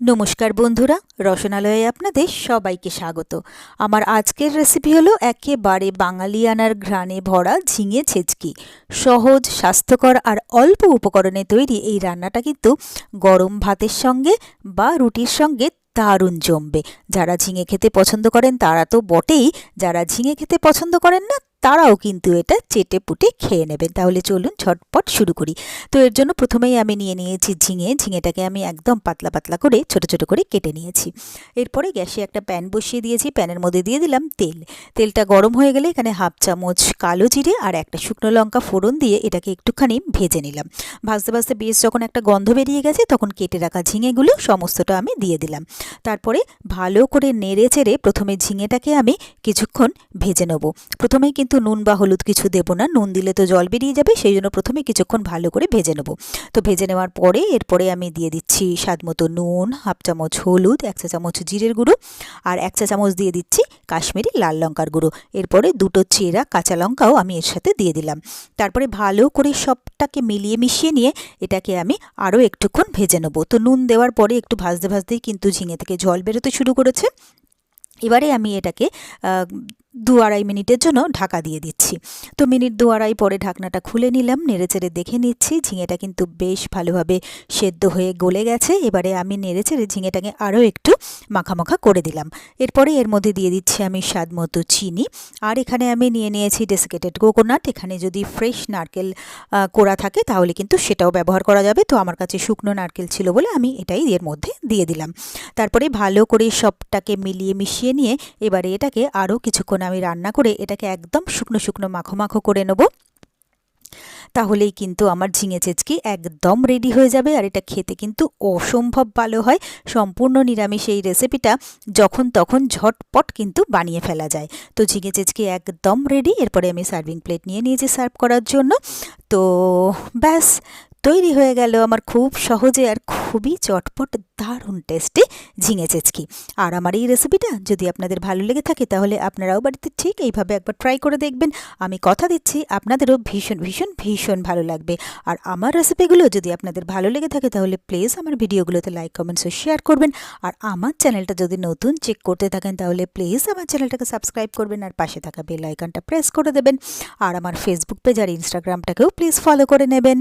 নমস্কার বন্ধুরা, রসনালয়ে আপনাদের সবাইকে স্বাগত। আমার আজকের রেসিপি হলো একেবারে বাঙালিয়ানার ঘ্রাণে ভরা ঝিঙে ছেচকি। সহজ, স্বাস্থ্যকর আর অল্প উপকরণে তৈরি এই রান্নাটা কিন্তু গরম ভাতের সঙ্গে বা রুটির সঙ্গে দারুণ জমবে। যারা ঝিঙে খেতে পছন্দ করেন তারা তো বটেই, যারা ঝিঙে খেতে পছন্দ করেন না তারাও কিন্তু এটা চেটে পুটে খেয়ে নেবেন। তাহলে চলুন ঝটপট শুরু করি। তো এর জন্য প্রথমেই আমি নিয়ে নিয়েছি ঝিঙে। ঝিঙেটাকে আমি একদম পাতলা পাতলা করে, ছোট ছোট করে কেটে নিয়েছি। এরপরে গ্যাসে একটা প্যান বসিয়ে দিয়েছি। প্যানের মধ্যে দিয়ে দিলাম তেল। তেলটা গরম হয়ে গেলে এখানে হাফ চামচ কালো জিরে আর একটা শুকনো লঙ্কা ফোড়ন দিয়ে এটাকে একটুখানি ভেজে নিলাম। ভাজতে ভাজতে বেশ যখন একটা গন্ধ বেরিয়ে গেছে, তখন কেটে রাখা ঝিঙেগুলো সমস্তটা আমি দিয়ে দিলাম। তারপরে ভালো করে নেড়ে চেড়ে প্রথমে ঝিঙেটাকে আমি কিছুক্ষণ ভেজে নেব। প্রথমেই কিন্তু নুন বা হলুদ কিছু দেবো না। নুন দিলে তো জল বেরিয়ে যাবে সেই জন্য প্রথমে কিছুক্ষণ ভালো করে ভেজে নেব। তো ভেজে নেওয়ার পরে এরপরে আমি দিয়ে দিচ্ছি স্বাদ মতো নুন, হাফ চামচ হলুদ, এক চা চামচ জিরের গুঁড়ো আর এক চা চামচ দিয়ে দিচ্ছি কাশ্মীরি লাল লঙ্কার গুঁড়ো। এরপরে দুটো চেরা কাঁচা লঙ্কাও আমি এর সাথে দিয়ে দিলাম। তারপরে ভালো করে সবটাকে মিলিয়ে মিশিয়ে নিয়ে এটাকে আমি আরও একটুক্ষণ ভেজে নেব। তো নুন দেওয়ার পরে একটু ভাজতে ভাজতেই কিন্তু ঝিঙে থেকে জল বেরোতে শুরু করেছে। এবারে আমি এটাকে দু আড়াই মিনিটের জন্য ঢাকা দিয়ে দিচ্ছি। তো মিনিট দু আড়াই পরে ঢাকনাটা খুলে নিলাম, নেড়েচেড়ে দেখে নিচ্ছি, ঝিঙেটা কিন্তু বেশ ভালোভাবে সেদ্ধ হয়ে গলে গেছে। এবারে আমি নেড়েচেড়ে ঝিঙেটাকে আরও একটু মাখামাখা করে দিলাম। এরপরে এর মধ্যে দিয়ে দিচ্ছি আমি স্বাদ মতো চিনি। আর এখানে আমি নিয়ে নিয়েছি ডেসিকেটেড কোকোনাট। এখানে যদি ফ্রেশ নারকেল কোড়া থাকে তাহলে কিন্তু সেটাও ব্যবহার করা যাবে। তো আমার কাছে শুকনো নারকেল ছিল বলে আমি এটাই এর মধ্যে দিয়ে দিলাম। তারপরে ভালো করে সবটাকে মিলিয়ে মিশিয়ে নিয়ে এবারে এটাকে আরও কিছুক্ষণ আমি রান্না করে এটাকে একদম শুকনো শুকনো মাখো মাখো করে নেব। তাহলেই কিন্তু আমার ঝিঙে চেচকি একদম রেডি হয়ে যাবে আর এটা খেতে কিন্তু অসম্ভব ভালো হয়। সম্পূর্ণ নিরামিষ এই রেসিপিটা যখন তখন ঝটপট কিন্তু বানিয়ে ফেলা যায়। তো ঝিঙে চেচকি একদম রেডি এরপরে আমি সার্ভিং প্লেট নিয়ে নিয়েছি সার্ভ করার জন্য। তো ব্যাস তৈরি হয়ে গেল আমার খুব সহজে আর খুবই চটপট দারুণ টেস্টি ঝিঙে চেচকি। আর আমার এই রেসিপিটা যদি আপনাদের ভালো লেগে থাকে তাহলে আপনারাও বাড়িতে ঠিক এইভাবে একবার ট্রাই করে দেখবেন। আমি কথা দিচ্ছি, আপনাদেরও ভীষণ ভীষণ ভীষণ ভালো লাগবে। আর আমার রেসিপিগুলো যদি আপনাদের ভালো লেগে থাকে তাহলে প্লিজ আমার ভিডিওগুলোতে লাইক কমেন্টস ও শেয়ার করবেন। আর আমার চ্যানেলটা যদি নতুন চেক করতে থাকেন তাহলে প্লিজ আমার চ্যানেলটাকে সাবস্ক্রাইব করবেন আর পাশে থাকা বেল আইকনটা প্রেস করে দেবেন। আর আমার ফেসবুক পেজ আর ইনস্টাগ্রামটাকেও প্লিজ ফলো করে নেবেন।